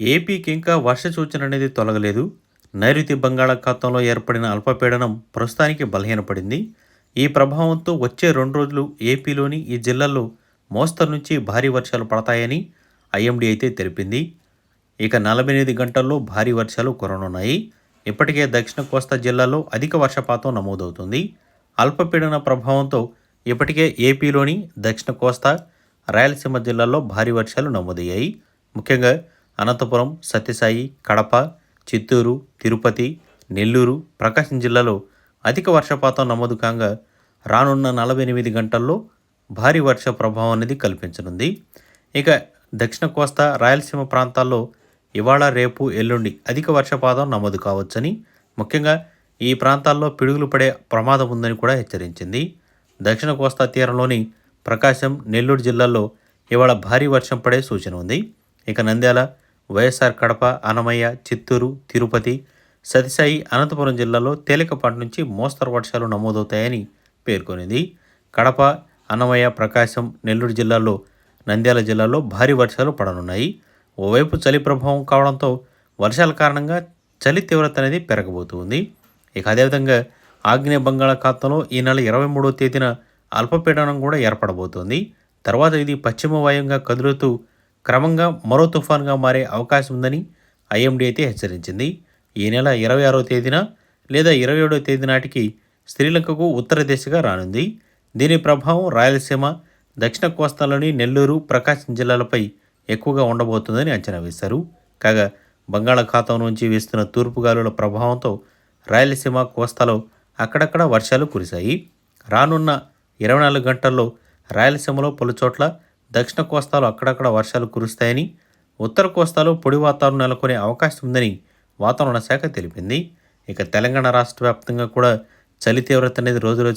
ఏపీకి ఇంకా వర్ష సూచన అనేది తొలగలేదు. నైరుతి బంగాళాఖాతంలో ఏర్పడిన అల్పపీడనం ప్రస్తుతానికి బలహీనపడింది. ఈ ప్రభావంతో వచ్చే రెండు రోజులు ఏపీలోని ఈ జిల్లాల్లో మోస్తరు నుంచి భారీ వర్షాలు పడతాయని ఐఎండీ అయితే తెలిపింది. ఇక నలభై ఎనిమిది గంటల్లో భారీ వర్షాలు కురనున్నాయి. ఇప్పటికే దక్షిణ కోస్తా జిల్లాలో అధిక వర్షపాతం నమోదవుతుంది. అల్పపీడన ప్రభావంతో ఇప్పటికే ఏపీలోని దక్షిణ కోస్తా రాయలసీమ జిల్లాల్లో భారీ వర్షాలు నమోదయ్యాయి. ముఖ్యంగా అనంతపురం సత్యసాయి కడప చిత్తూరు తిరుపతి నెల్లూరు ప్రకాశం జిల్లాలో అధిక వర్షపాతం నమోదు కాగా రానున్న నలభై ఎనిమిది గంటల్లో భారీ వర్ష ప్రభావం అనేది కల్పించనుంది. ఇక దక్షిణ కోస్తా రాయలసీమ ప్రాంతాల్లో ఇవాళ రేపు ఎల్లుండి అధిక వర్షపాతం నమోదు కావచ్చని ముఖ్యంగా ఈ ప్రాంతాల్లో పిడుగులు పడే ప్రమాదం ఉందని కూడా హెచ్చరించింది. దక్షిణ కోస్తా తీరంలోని ప్రకాశం నెల్లూరు జిల్లాల్లో ఇవాళ భారీ వర్షం పడే సూచన ఉంది. ఇక నంద్యాల వైఎస్ఆర్ కడప అన్నమయ్య చిత్తూరు తిరుపతి సతిసాయి అనంతపురం జిల్లాలో తేలికపాటి నుంచి మోస్తరు వర్షాలు నమోదవుతాయని పేర్కొనింది. కడప అన్నమయ్య ప్రకాశం నెల్లూరు జిల్లాల్లో నంద్యాల జిల్లాలో భారీ వర్షాలు పడనున్నాయి. ఓవైపు చలి ప్రభావం కావడంతో వర్షాల కారణంగా చలి తీవ్రత అనేది పెరగబోతుంది. ఇక అదేవిధంగా ఆగ్నేయ బంగాళాఖాతంలో ఈ నెల ఇరవై మూడవ తేదీన అల్పపీడనం కూడా ఏర్పడబోతోంది. తర్వాత ఇది పశ్చిమ వాయువుగా కదులుతూ క్రమంగా మరో తుఫాన్గా మారే అవకాశం ఉందని ఐఎండీ అయితే హెచ్చరించింది. ఈ నెల ఇరవై ఆరో తేదీన లేదా ఇరవై ఏడో తేదీ నాటికి శ్రీలంకకు ఉత్తర దిశగా రానుంది. దీని ప్రభావం రాయలసీమ దక్షిణ కోస్తాలోని నెల్లూరు ప్రకాశం జిల్లాలపై ఎక్కువగా ఉండబోతుందని అంచనా వేశారు. కాగా బంగాళాఖాతం నుంచి వీస్తున్న తూర్పు గాలుల ప్రభావంతో రాయలసీమ కోస్తాలో అక్కడక్కడ వర్షాలు కురిశాయి. రానున్న ఇరవై నాలుగు గంటల్లో రాయలసీమలో పలుచోట్ల దక్షిణ కోస్తాలో అక్కడక్కడ వర్షాలు కురుస్తాయని ఉత్తర కోస్తాలో పొడి వాతావరణం నెలకొనే అవకాశం ఉందని వాతావరణ శాఖ తెలిపింది. ఇక తెలంగాణ రాష్ట్ర వ్యాప్తంగా కూడా చలి తీవ్రత అనేది రోజు